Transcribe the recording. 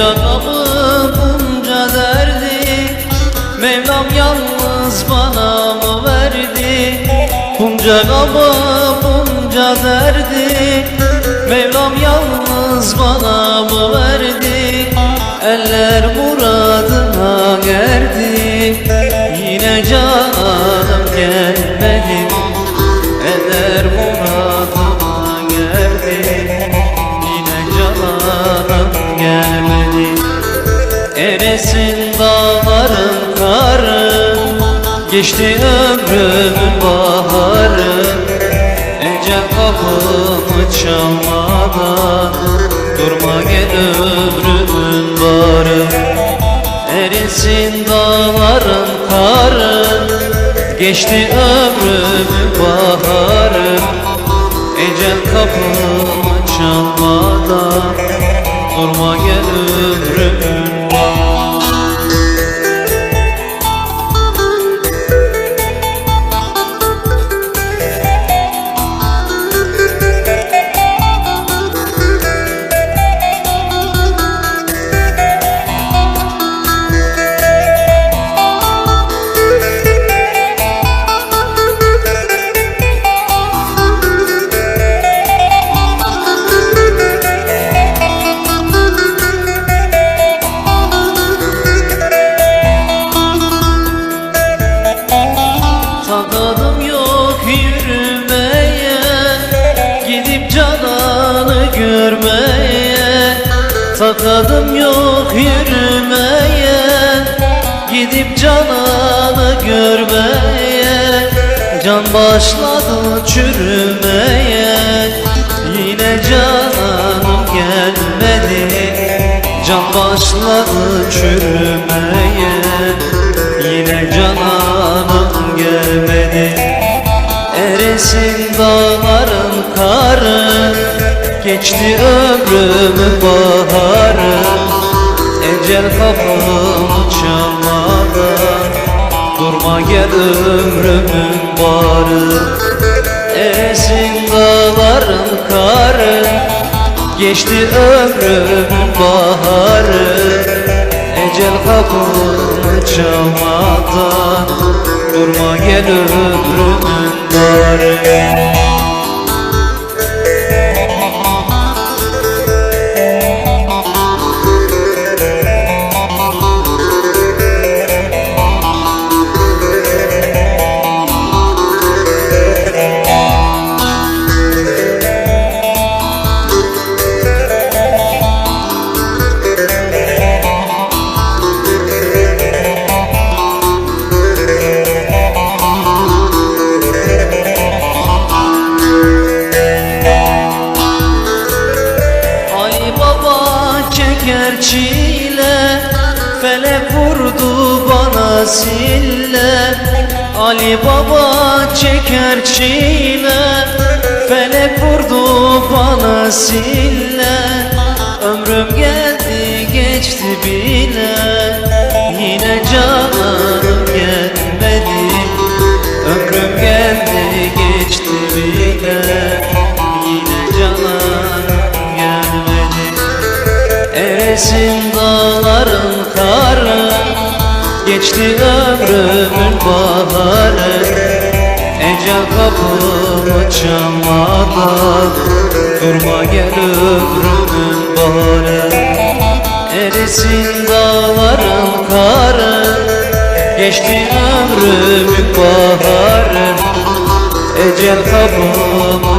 Bunca kapı bunca derdi? Mevlam yalnız bana mı verdi? Bunca kapı bunca derdi? Mevlam yalnız bana mı verdi? Eller muradına erdi Yine canım gelmedi. Eller muradına erdi Yine canım gelmedi. Eresin dağların karı Geçti ömrümün baharı. Ecel kapımı çalmadan Durma gel ömrümün barı Erisin dağların karı Geçti ömrümün baharı. Ecel kapımı çalmadan Durma gel ömrümün Takadım yok yürümeye Gidip cananı görmeye. Can başladı çürümeye Yine cananım gelmedi. Can başladı çürümeye Yine cananım gelmedi. Eresin dağların karı Geçti ömrümün baharı Ecel kapımı çalmadan Durma gel ömrümün barı. Eresin dağların karı. Geçti ömrümün baharı. Ecel kapımı çalmadan Durma gel ömrümün barı Felek vurdu bana sille Ali Baba çeker çile. Felek vurdu bana sille Ömrüm geldi geçti bile. Yine canım gelmedi. Ömrüm geldi geçti bile. Yine canım gelmedi. Eresin Geçti ömrümün baharı. Ecel kapımı çalmadan Durma gel ömrümün baharı. Erisin dağların karı Geçti ömrümün baharı. Ecel kapımı